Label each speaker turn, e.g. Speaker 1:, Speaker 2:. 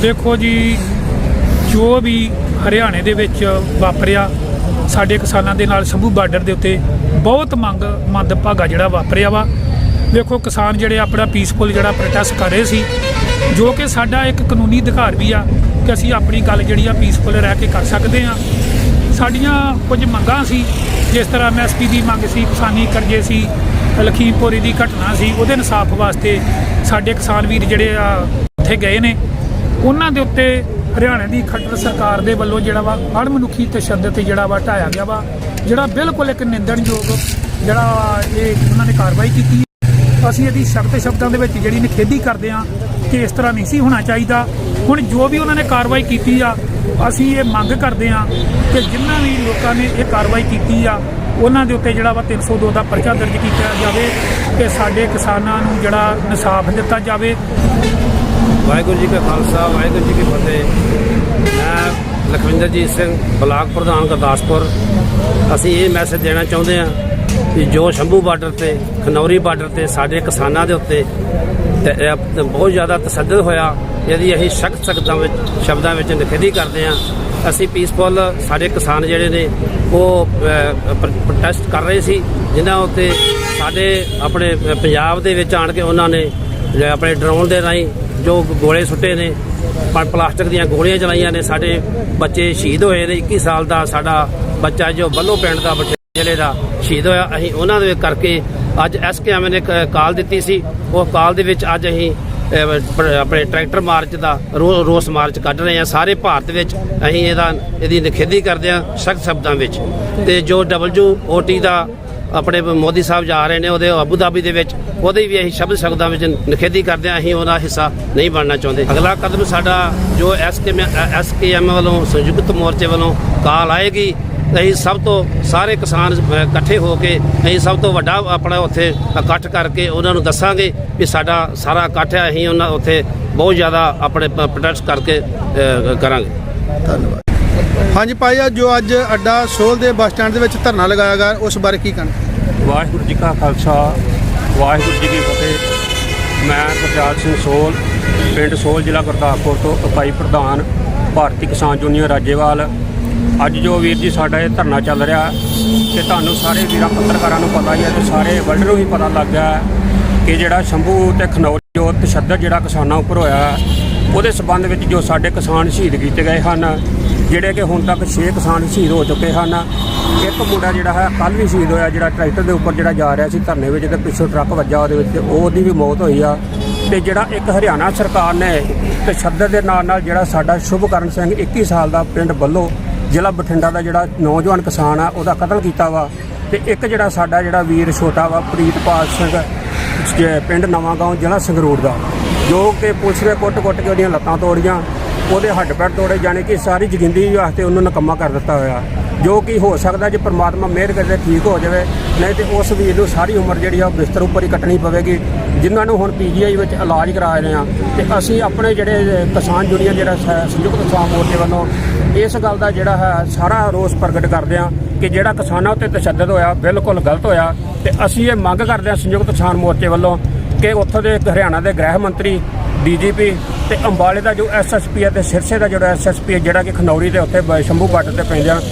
Speaker 1: ਦੇਖੋ ਜੀ, ਜੋ ਵੀ ਹਰਿਆਣੇ ਦੇ ਵਿੱਚ ਵਾਪਰਿਆ, ਸਾਡੇ ਕਿਸਾਨਾਂ ਦੇ ਨਾਲ ਸ਼ੰਭੂ ਬਾਰਡਰ ਦੇ ਉੱਤੇ ਬਹੁਤ ਮੰਗ, ਮੰਦਭਾਗਾ ਜਿਹੜਾ ਵਾਪਰਿਆ ਵਾ। ਵੇਖੋ, ਕਿਸਾਨ ਜਿਹੜੇ ਆਪਣਾ ਪੀਸਫੁਲ ਜਿਹੜਾ ਪ੍ਰੋਟੈਸਟ ਕਰ ਰਹੇ ਸੀ, ਜੋ ਕਿ ਸਾਡਾ ਇੱਕ ਕਾਨੂੰਨੀ ਅਧਿਕਾਰ ਵੀ ਆ ਕਿ ਅਸੀਂ ਆਪਣੀ ਗੱਲ ਜਿਹੜੀ ਆ ਪੀਸਫੁਲ ਰਹਿ ਕੇ ਕਰ ਸਕਦੇ ਆ ਸਾਡੀਆਂ ਕੁਝ ਮੰਗਾਂ ਸੀ, ਜਿਸ ਤਰ੍ਹਾਂ ਐਮਐਸਪੀ ਦੀ ਮੰਗ ਸੀ, ਕਿਸਾਨੀ ਕਰਜ਼ੇ ਸੀ, ਲਖੀਮਪੁਰੀ ਦੀ ਘਟਨਾ ਸੀ, ਉਹਦੇ ਇਨਸਾਫ ਵਾਸਤੇ ਸਾਡੇ ਕਿਸਾਨ ਵੀਰ ਜਿਹੜੇ ਆ, ਉੱਥੇ ਗਏ ਨੇ। ਉਹਨਾਂ ਦੇ ਉੱਤੇ ਹਰਿਆਣਾ ਦੀ ਖੱਟਰ ਸਰਕਾਰ ਦੇ ਵੱਲੋਂ ਜਿਹੜਾ ਵਾ ਅਣਮਨੁੱਖੀ ਤਸ਼ੱਦਦ 'ਤੇ ਜਿਹੜਾ ਵਾ ਢਾਇਆ ਗਿਆ ਵਾ, ਜਿਹੜਾ ਬਿਲਕੁਲ ਇੱਕ ਨਿੰਦਣਯੋਗ ਜਿਹੜਾ ਵਾ ਇਹ ਉਹਨਾਂ ਨੇ ਕਾਰਵਾਈ ਕੀਤੀ ਅਸੀਂ ਇਹਦੀ ਸ਼ਬਦ ਸ਼ਬਦਾਂ ਦੇ ਵਿੱਚ ਜਿਹੜੀ ਨਿਖੇਧੀ ਕਰਦੇ ਹਾਂ ਕਿ ਇਸ ਤਰ੍ਹਾਂ ਨਹੀਂ ਸੀ ਹੋਣਾ ਚਾਹੀਦਾ। ਹੁਣ ਜੋ ਵੀ ਉਹਨਾਂ ਨੇ ਕਾਰਵਾਈ ਕੀਤੀ ਆ, ਅਸੀਂ ਇਹ ਮੰਗ ਕਰਦੇ ਹਾਂ ਕਿ ਜਿਨ੍ਹਾਂ ਵੀ ਲੋਕਾਂ ਨੇ ਇਹ ਕਾਰਵਾਈ ਕੀਤੀ ਆ, ਉਹਨਾਂ ਦੇ ਉੱਤੇ ਜਿਹੜਾ ਵਾ 302 ਦਾ ਪਰਚਾ ਦਰਜ ਕੀਤਾ ਜਾਵੇ ਤੇ ਸਾਡੇ ਕਿਸਾਨਾਂ ਨੂੰ ਜਿਹੜਾ ਇਨਸਾਫ ਦਿੱਤਾ ਜਾਵੇ।
Speaker 2: ਵਾਹਿਗੁਰੂ ਜੀ ਕਾ ਖਾਲਸਾ, ਵਾਹਿਗੁਰੂ ਜੀ ਕੀ ਫਤਿਹ। ਮੈਂ ਲਖਵਿੰਦਰਜੀਤ ਸਿੰਘ, ਬਲਾਕ ਪ੍ਰਧਾਨ ਗੁਰਦਾਸਪੁਰ। ਅਸੀਂ ਇਹ ਮੈਸੇਜ ਦੇਣਾ ਚਾਹੁੰਦੇ ਹਾਂ ਕਿ ਜੋ ਸ਼ੰਭੂ ਬਾਰਡਰ ਤੇ, ਖਨੌਰੀ ਬਾਰਡਰ ਤੇ ਸਾਡੇ ਕਿਸਾਨਾਂ ਦੇ ਉੱਤੇ ਬਹੁਤ ਜ਼ਿਆਦਾ ਤਸੱਦਦ ਹੋਇਆ, ਇਹਦੀ ਅਸੀਂ ਸਖਤ ਸ਼ਬਦਾਂ ਵਿੱਚ ਸ਼ਬਦਾਂ ਵਿੱਚ ਨਿਖੇਧੀ ਕਰਦੇ ਹਾਂ। ਅਸੀਂ ਪੀਸਫੁਲ ਸਾਡੇ ਕਿਸਾਨ ਜਿਹੜੇ ਨੇ, ਉਹ ਪ੍ਰੋਟੈਸਟ ਕਰ ਰਹੇ ਸੀ, ਜਿਨ੍ਹਾਂ ਉੱਤੇ ਸਾਡੇ ਆਪਣੇ ਪੰਜਾਬ ਦੇ ਵਿੱਚ ਆਣ ਕੇ ਉਹਨਾਂ ਨੇ, ਆਪਣੇ ਡਰੋਨ ਦੇ ਰਾਹੀਂ ਜੋ ਗੋਲੇ ਸੁੱਟੇ ਨੇ ਪ- ਪਲਾਸਟਿਕ ਦੀਆਂ ਗੋਲੀਆਂ ਚਲਾਈਆਂ ਨੇ, ਸਾਡੇ ਬੱਚੇ ਸ਼ਹੀਦ ਹੋਏ ਨੇ 21 ਸਾਲ ਦਾ ਸਾਡਾ ਬੱਚਾ ਜੋ ਬੱਲੋ ਪਿੰਡ ਦਾ ਬਠਿੰਡੇ ਜ਼ਿਲ੍ਹੇ ਦਾ ਸ਼ਹੀਦ ਹੋਇਆ, ਅਸੀਂ ਉਹਨਾਂ ਦੇ ਕਰਕੇ ਅੱਜ ਐਸਕੇਐਮ ਨੇ ਕਾਲ ਦਿੱਤੀ ਸੀ। ਉਹ ਕਾਲ ਦੇ ਵਿੱਚ ਅੱਜ ਅਸੀਂ ਆਪਣੇ ਟਰੈਕਟਰ ਮਾਰਚ ਦਾ ਰੋ- ਰੋਸ ਮਾਰਚ ਕੱਢ ਰਹੇ ਹਾਂ। ਸਾਰੇ ਭਾਰਤ ਵਿੱਚ ਅਸੀਂ ਇਹਦਾ, ਇਹਦੀ ਨਿਖੇਧੀ ਕਰਦੇ ਹਾਂ ਸਖਤ ਸ਼ਬਦਾਂ ਵਿੱਚ। ਤੇ ਜੋ ਡਬਲਯੂ ਡਬਲਯੂਓਟੀ ਦਾ ਆਪਣੇ ਮੋਦੀ ਸਾਹਿਬ ਜਾ ਰਹੇ ਨੇ ਉਹਦੇ ਅਬੂ ਧਾਬੀ ਦੇ ਵਿੱਚ, ਉਹਦੇ ਵੀ ਅਸੀਂ ਸ਼ਬਦ ਸ਼ਬਦਾਂ ਵਿੱਚ ਨਿਖੇਧੀ ਕਰਦੇ ਹਾਂ, ਅਸੀਂ ਉਹਦਾ ਹਿੱਸਾ ਨਹੀਂ ਬਣਨਾ ਚਾਹੁੰਦੇ। ਅਗਲਾ ਕਦਮ ਸਾਡਾ ਜੋ ਐਸਕੇਐਮ ਐਸਕੇਐਮ ਵੱਲੋਂ, ਸੰਯੁਕਤ ਮੋਰਚੇ ਵੱਲੋਂ ਕਾਲ ਆਏਗੀ, ਅਸੀਂ ਸਭ ਤੋਂ ਸਾਰੇ ਕਿਸਾਨ ਇਕੱਠੇ ਹੋ ਕੇ ਅਸੀਂ ਸਭ ਤੋਂ ਵੱਡਾ ਆਪਣਾ ਉੱਥੇ ਇਕੱਠ ਕਰਕੇ ਉਹਨਾਂ ਨੂੰ ਦੱਸਾਂਗੇ ਵੀ ਸਾਡਾ ਸਾਰਾ ਇਕੱਠ ਹੈ, ਅਸੀਂ ਉਹਨਾਂ ਉੱਥੇ ਬਹੁਤ ਜ਼ਿਆਦਾ ਆਪਣੇ ਪ੍ਰੋਟੈਸਟ ਕਰਕੇ ਕਰਾਂਗੇ। ਧੰਨਵਾਦ।
Speaker 3: ਹਾਂਜੀ ਭਾਈ ਆ, ਜੋ ਅੱਜ ਅੱਡਾ ਸੋਲ ਦੇ ਬੱਸ ਸਟੈਂਡ ਦੇ ਵਿੱਚ ਧਰਨਾ ਲਗਾਇਆ ਗਿਆ, ਉਸ ਬਾਰੇ ਕੀ ਕਹਿਣਾ?
Speaker 4: ਵਾਹਿਗੁਰੂ ਜੀ ਕਾ ਖਾਲਸਾ, ਵਾਹਿਗੁਰੂ ਜੀ ਕੀ ਫਤਿਹ। ਮੈਂ ਗੁਰਜਾਲ ਸਿੰਘ ਸੋਲ, ਪਿੰਡ ਸੋਲ ਜ਼ਿਲ੍ਹਾ ਗੁਰਦਾਸਪੁਰ ਤੋਂ ਇਕਾਈ ਪ੍ਰਧਾਨ ਭਾਰਤੀ ਕਿਸਾਨ ਯੂਨੀਅਨ ਰਾਜੇਵਾਲ। ਅੱਜ ਜੋ ਵੀਰ ਜੀ ਸਾਡਾ ਇਹ ਧਰਨਾ ਚੱਲ ਰਿਹਾ ਕਿ ਤੁਹਾਨੂੰ ਸਾਰੇ ਵੀਰਾਂ, ਪੱਤਰਕਾਰਾਂ ਨੂੰ ਪਤਾ ਹੀ ਹੈ ਤੇ ਸਾਰੇ ਵਰਲਡ ਨੂੰ ਵੀ ਪਤਾ ਲੱਗ ਗਿਆ ਕਿ ਜਿਹੜਾ ਸ਼ੰਭੂ ਤੇ ਖਨੌਰੀ ਜੋ ਤਸ਼ੱਦਦ ਜਿਹੜਾ ਕਿਸਾਨਾਂ ਉੱਪਰ ਹੋਇਆ, ਉਹਦੇ ਸਬੰਧ ਵਿੱਚ ਜੋ ਸਾਡੇ ਕਿਸਾਨ ਸ਼ਹੀਦ ਕੀਤੇ ਗਏ ਹਨ ਜਿਹੜੇ ਕਿ ਹੁਣ ਤੱਕ 6 ਕਿਸਾਨ ਸ਼ਹੀਦ ਹੋ ਚੁੱਕੇ ਹਨ। ਇੱਕ ਮੁੰਡਾ ਜਿਹੜਾ ਹੈ ਕੱਲ ਵੀ ਸ਼ਹੀਦ ਹੋਇਆ, ਜਿਹੜਾ ਟਰੈਕਟਰ ਦੇ ਉੱਪਰ ਜਿਹੜਾ ਜਾ ਰਿਹਾ ਸੀ ਧਰਨੇ ਵਿੱਚ ਤੇ ਪਿੱਛੋਂ ਟਰੱਕ ਵੱਜਾ ਉਹਦੇ ਵਿੱਚ ਤੇ ਉਹਦੀ ਵੀ ਮੌਤ ਹੋਈ ਆ। ਤੇ ਜਿਹੜਾ ਇੱਕ ਹਰਿਆਣਾ ਸਰਕਾਰ ਨੇ ਤਸ਼ੱਦਦ ਦੇ ਨਾਲ ਨਾਲ ਜਿਹੜਾ ਸਾਡਾ ਸ਼ੁਭਕਰਨ ਸਿੰਘ 21 ਸਾਲ ਦਾ ਪਿੰਡ ਬੱਲੋ, ਜ਼ਿਲ੍ਹਾ ਬਠਿੰਡਾ ਦਾ ਜਿਹੜਾ ਨੌਜਵਾਨ ਕਿਸਾਨ ਆ, ਉਹਦਾ ਕਤਲ ਕੀਤਾ ਵਾ। ਤੇ ਇੱਕ ਜਿਹੜਾ ਸਾਡਾ ਜਿਹੜਾ ਵੀਰ ਛੋਟਾ ਵਾ, ਪ੍ਰੀਤਪਾਲ ਸਿੰਘ ਪਿੰਡ ਨਵਾਂ ਗਾਉਂ ਜ਼ਿਲ੍ਹਾ ਸੰਗਰੂਰ ਦਾ, ਜੋ ਕਿ ਪੁਲਿਸ ਨੇ ਕੁੱਟ-ਕੁੱਟ ਕੇ ਉਹਦੀਆਂ ਲੱਤਾਂ ਤੋੜੀਆਂ। ਉਹਦੇ ਹੱਡ ਪੈਰ ਤੋੜੇ, ਜਾਣੇ ਕਿ ਸਾਰੀ ਜ਼ਿੰਦਗੀ ਵਾਸਤੇ ਉਹਨੂੰ ਨਕਮਾ ਕਰ ਦਿੱਤਾ ਹੋਇਆ। ਜੋ ਕਿ ਹੋ ਸਕਦਾ ਜੇ ਪਰਮਾਤਮਾ ਮਿਹਰ ਕਰੇ ਠੀਕ ਹੋ ਜਾਵੇ, ਨਹੀਂ ਤੇ ਉਸ ਵੀਰ ਨੂੰ ਸਾਰੀ ਉਮਰ ਜਿਹੜੀ ਆ ਉਹ ਬਿਸਤਰ ਉੱਪਰ ਹੀ ਕੱਟਣੀ ਪਵੇਗੀ। ਜਿਨ੍ਹਾਂ ਨੂੰ ਹੁਣ ਪੀਜੀਆਈ ਵਿੱਚ ਇਲਾਜ ਕਰਾ ਰਹੇ ਆ ਤੇ ਅਸੀਂ ਆਪਣੇ ਜਿਹੜੇ ਕਿਸਾਨ ਯੂਨੀਅਨ, ਜਿਹੜਾ ਸ- ਸੰਯੁਕਤ ਕਿਸਾਨ ਮੋਰਚੇ ਵੱਲੋਂ ਇਸ ਗੱਲ ਦਾ ਜਿਹੜਾ ਹੈ, ਸਾਰਾ ਰੋਸ ਪ੍ਰਗਟ ਕਰਦੇ ਆ ਕਿ ਜਿਹੜਾ ਕਿਸਾਨਾਂ ਉੱਤੇ ਤਸ਼ੱਦਦ ਹੋਇਆ, ਬਿਲਕੁਲ ਗਲਤ ਹੋਇਆ ਤੇ ਅਸੀਂ ਇਹ ਮੰਗ ਕਰਦੇ ਆ ਸੰਯੁਕਤ ਕਿਸਾਨ ਮੋਰਚੇ ਵੱਲੋਂ ਕਿ ਉੱਥੋਂ ਦੇ ਹਰਿਆਣਾ ਦੇ ਗ੍ਰਹਿ ਮੰਤਰੀ, ਡੀਜੀਪੀ ਤੇ ਅੰਬਾਲੇ ਦਾ ਜੋ ਐਸਐਸਪੀ ਹੈ ਤੇ ਸਿਰਸੇ ਦਾ ਜਿਹੜਾ ਐਸਐਸਪੀ ਹੈ ਜਿਹੜਾ ਕਿ ਖਨੌਰੀ ਦੇ ਉੱਥੇ ਬ- ਸ਼ੰਭੂ ਬਾਰਡਰ ਤੇ ਪੈਂਦਾ